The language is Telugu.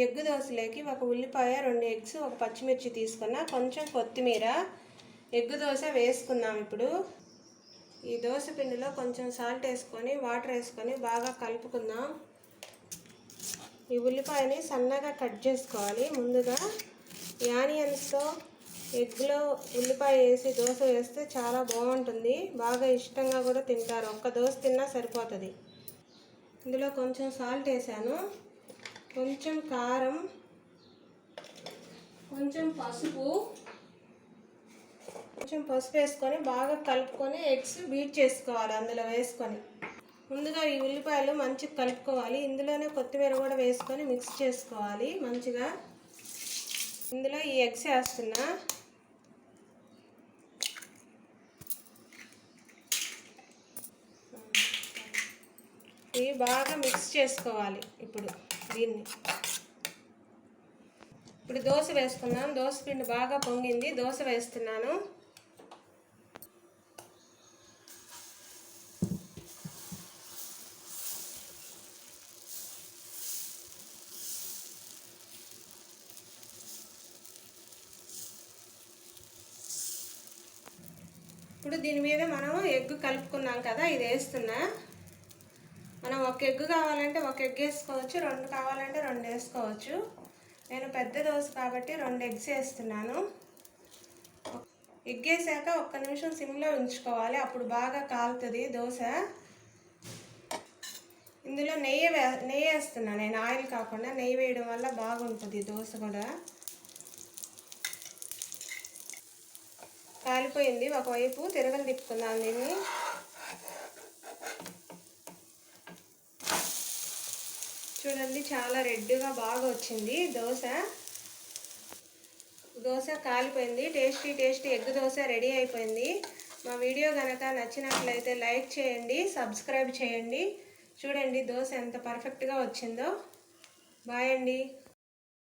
ఎగ్ దోశలోకి ఒక ఉల్లిపాయ రెండు ఎగ్స్ ఒక పచ్చిమిర్చి తీసుకున్న కొంచెం కొత్తిమీర ఎగ్ దోశ వేసుకుందాం ఇప్పుడు. ఈ దోశ పిండిలో కొంచెం సాల్ట్ వేసుకొని వాటర్ వేసుకొని బాగా కలుపుకుందాం. ఈ ఉల్లిపాయని సన్నగా కట్ చేసుకోవాలి. ముందుగా యానియన్స్తో ఎగ్లో ఉల్లిపాయ వేసి దోశ వేస్తే చాలా బాగుంటుంది. బాగా ఇష్టంగా కూడా తింటారు. ఒక్క దోశ తిన్నా సరిపోతుంది. ఇందులో కొంచెం సాల్ట్ వేసాను. కొంచెం కారం కొంచెం పసుపు కొంచెం పసుపు వేసుకొని బాగా కలుపుకొని ఎగ్స్ బీట్ చేసుకోవాలి అందులో వేసుకొని. ముందుగా ఈ ఉల్లిపాయలు మంచిగా కలుపుకోవాలి. ఇందులోనే కొత్తిమీర కూడా వేసుకొని మిక్స్ చేసుకోవాలి మంచిగా. ఇందులో ఈ ఎగ్స్ వేస్తున్నా. ఇవి బాగా మిక్స్ చేసుకోవాలి ఇప్పుడు. దీన్ని. ఇప్పుడు దోశ వేసుకుందాం. దోశ పిండి బాగా పొంగింది. దోశ వేస్తున్నాను. ఇప్పుడు దీని మీద మనం ఎగ్ కలుపుకున్నాం కదా ఇది వేస్తున్నా. మనం ఒక ఎగ్ కావాలంటే ఒక ఎగ్ వేసుకోవచ్చు రెండు కావాలంటే రెండు వేసుకోవచ్చు. నేను పెద్ద దోశ కాబట్టి రెండు ఎగ్స్ వేస్తున్నాను. ఎగ్ వేసాక ఒక్క నిమిషం సిమ్లో ఉంచుకోవాలి. అప్పుడు బాగా కాలుతుంది దోశ. ఇందులో నెయ్యి వే నెయ్యి వేస్తున్నా నేను ఆయిల్ కాకుండా నెయ్యి వేయడం వల్ల బాగుంటుంది దోశ కూడా. కాలిపోయింది. ఒకవైపు తిరగలు తిప్పుకుందాం దీన్ని చూడండి చాలా రెడ్గా బాగా వచ్చింది దోశ. దోశ కాలిపోయింది tasty tasty egg dosa ready అయిపోయింది. మా వీడియో కనుక నచ్చినట్లయితే లైక్ చేయండి సబ్స్క్రైబ్ చేయండి. చూడండి దోశ ఎంత పర్ఫెక్ట్గా వచ్చిందో. బాయ్ అండి.